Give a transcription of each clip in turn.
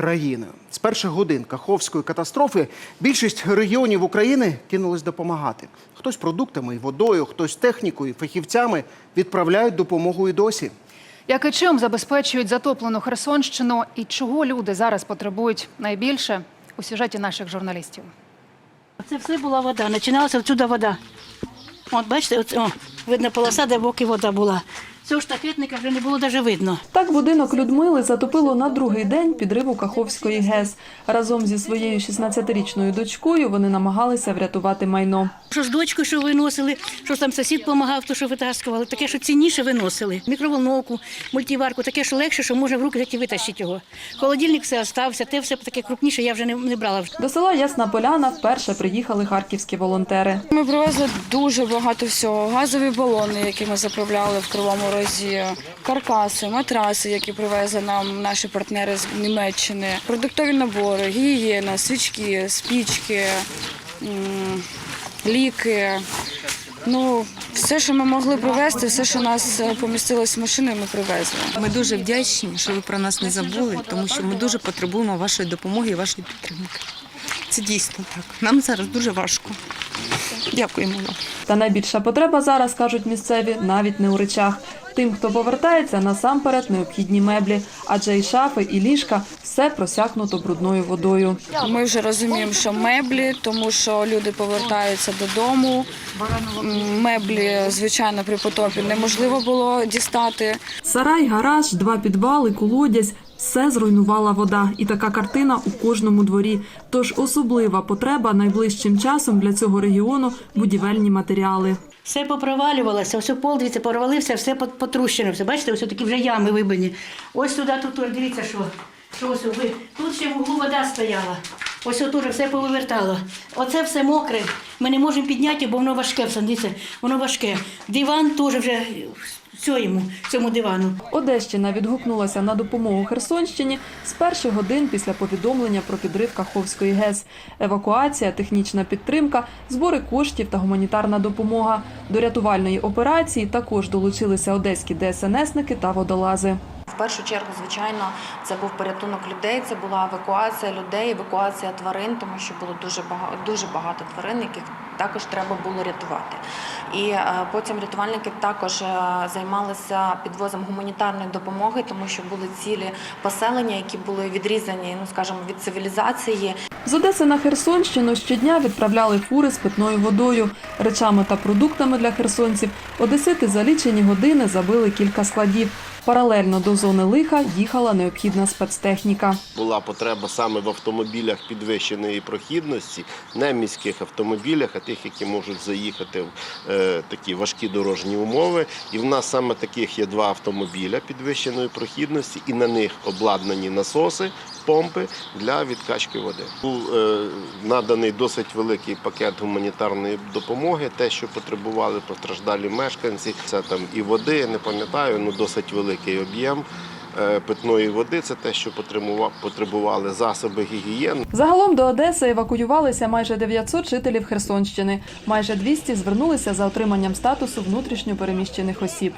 країною. З перших годин Каховської катастрофи більшість регіонів України кинулись допомагати. Хтось продуктами і водою, хтось технікою, фахівцями відправляють допомогу і досі. Як і чим забезпечують затоплену Херсонщину і чого люди зараз потребують найбільше у сюжеті наших журналістів. Це все була вода. Починалася отсюди вода. От бачите, от, о, видно полоса, де боки вода була. Цього штакетника вже не було навіть видно. Так будинок Людмили затопило на другий день підриву Каховської ГЕС. Разом зі своєю 16-річною дочкою вони намагалися врятувати майно. Що з дочкою, що виносили, що ж там сусід допомагав, то що витаскували, таке, що цінніше виносили. Мікроволновку, мультиварку, таке, що легше, що можна в руки такі витащити його. Холодильник все остався, те все таке крупніше, я вже не, не брала. До села Ясна Поляна вперше приїхали харківські волонтери. Ми привезли дуже багато всього. Газові балони, які ми заправляли в Кривому Розі, каркаси, матраси, які привезли нам наші партнери з Німеччини, продуктові набори, гігієна, свічки, спічки, ліки. Ну, все, що ми могли привезти, все, що нас е, помістилось в машину, ми привезли. Ми дуже вдячні, що ви про нас не забули, тому що ми дуже потребуємо вашої допомоги і вашої підтримки. Це дійсно так. Нам зараз дуже важко. Дякуємо вам. Та найбільша потреба зараз, кажуть місцеві, навіть не у речах. Тим, хто повертається, насамперед необхідні меблі, адже і шафи, і ліжка все просякнуто брудною водою. Ми вже розуміємо, що меблі, тому що люди повертаються додому. Меблі, звичайно, при потопі неможливо було дістати. Сарай, гараж, два підвали, колодязь – все зруйнувала вода. І така картина у кожному дворі. Тож особлива потреба найближчим часом для цього регіону – будівельні матеріали. Все попровалювалося, ось пол, дивіться, порвалився, все пот- потрущено. Все. Бачите, ось такі вже ями вибані. Ось туди, тут, ось, дивіться, що. що ось, ви- тут ще в углу вода стояла. Ось тут все повивертало. Оце все мокре. Ми не можемо підняти, бо воно важке. все, Дивіться, воно важке. Диван теж вже йому, цьому дивану. Одещина відгукнулася на допомогу Херсонщині з перших годин після повідомлення про підрив Каховської ГЕС. Евакуація, технічна підтримка, збори коштів та гуманітарна допомога. До рятувальної операції також долучилися одеські ДСНСники та водолази. В першу чергу, звичайно, це був порятунок людей. Це була евакуація людей, евакуація тварин, тому що було дуже багато дуже багато тварин, яких також треба було рятувати. І е, потім рятувальники також е, займалися підвозом гуманітарної допомоги, тому що були цілі поселення, які були відрізані, ну скажімо, від цивілізації. З Одеси на Херсонщину щодня відправляли фури з питною водою, речами та продуктами для херсонців. Одесити за лічені години забили кілька складів. Паралельно до зони лиха їхала необхідна спецтехніка. була потреба саме в автомобілях підвищеної прохідності, не міських автомобілях, а тих, які можуть заїхати в е, такі важкі дорожні умови. І в нас саме таких є два автомобіля підвищеної прохідності, і на них обладнані насоси, помпи для відкачки води. Був е, наданий досить великий пакет гуманітарної допомоги. Те, що потребували постраждалі мешканці, це там і води, не пам'ятаю, ну досить великий об'єм. Е, Питної води це те, що потребува- потребували засоби гігієни. Загалом до Одеси евакуювалися майже 900 жителів Херсонщини. Майже 200 звернулися за отриманням статусу внутрішньо переміщених осіб.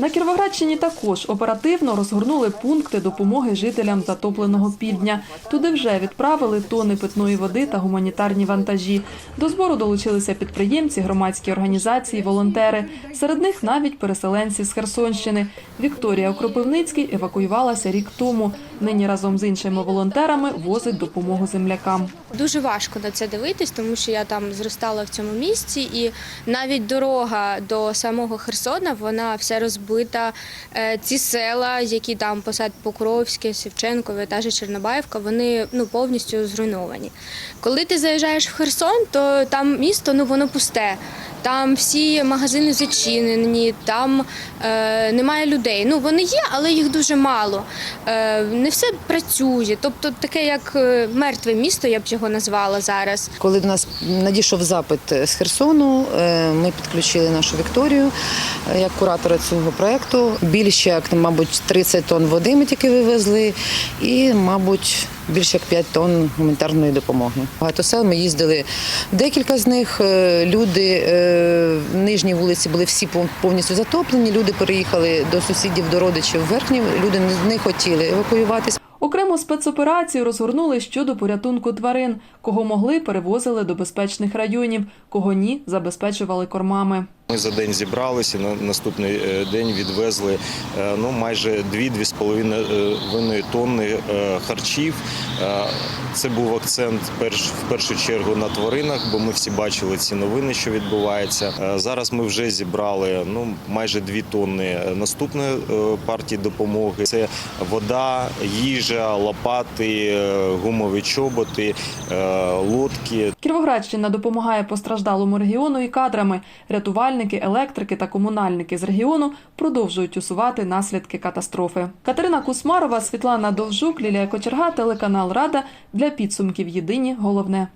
На Кіровоградщині також оперативно розгорнули пункти допомоги жителям затопленого півдня. Туди вже відправили тони питної води та гуманітарні вантажі. До збору долучилися підприємці, громадські організації, волонтери. Серед них навіть переселенці з Херсонщини. Вікторія Окропивницький евакуювалася рік тому. Нині разом з іншими волонтерами возить допомогу землякам. Дуже важко на це дивитись, тому що я там зростала в цьому місці, і навіть дорога до самого Херсона вона вся розбита. Е, Ці села, які там посад Покровське, Сівченкове та же Чернобаївка, вони ну повністю зруйновані. Коли ти заїжджаєш в Херсон, то там місто ну воно пусте. Там всі магазини зачинені, там е, немає людей. Ну вони є, але їх дуже мало. Е, не все працює. Тобто таке як е, мертве місто, я б його назвала зараз. Коли до нас надійшов запит з Херсону, е, ми підключили нашу Вікторію е, як куратора цього проєкту. Більше як, мабуть, 30 тонн води ми тільки вивезли, і, мабуть, більше як 5 тонн гуманітарної допомоги. Багато сел ми їздили декілька з них. Е, Люди нижні в нижній вулиці були всі пов- повністю затоплені. Люди переїхали до сусідів, до родичів верхні. Люди не хотіли евакуюватися. Окремо спецоперацію розгорнули щодо порятунку тварин. Кого могли, перевозили до безпечних районів, кого ні, забезпечували кормами. Ми за день зібралися, на наступний е, день відвезли е, ну, майже 2-2,5 тонни е, харчів. Е, Це був акцент перш, в першу чергу на тваринах, бо ми всі бачили ці новини, що відбувається. Зараз ми вже зібрали ну, майже 2 тонни наступної партії допомоги. Це вода, їжа, лопати, гумові чоботи, лодки. Кіровоградщина допомагає постраждалому регіону і кадрами. Рятувальники, електрики та комунальники з регіону продовжують усувати наслідки катастрофи. Катерина Кусмарова, Світлана Довжук, Лілія Кочерга, телеканал Рада для підсумків. Єдині головне.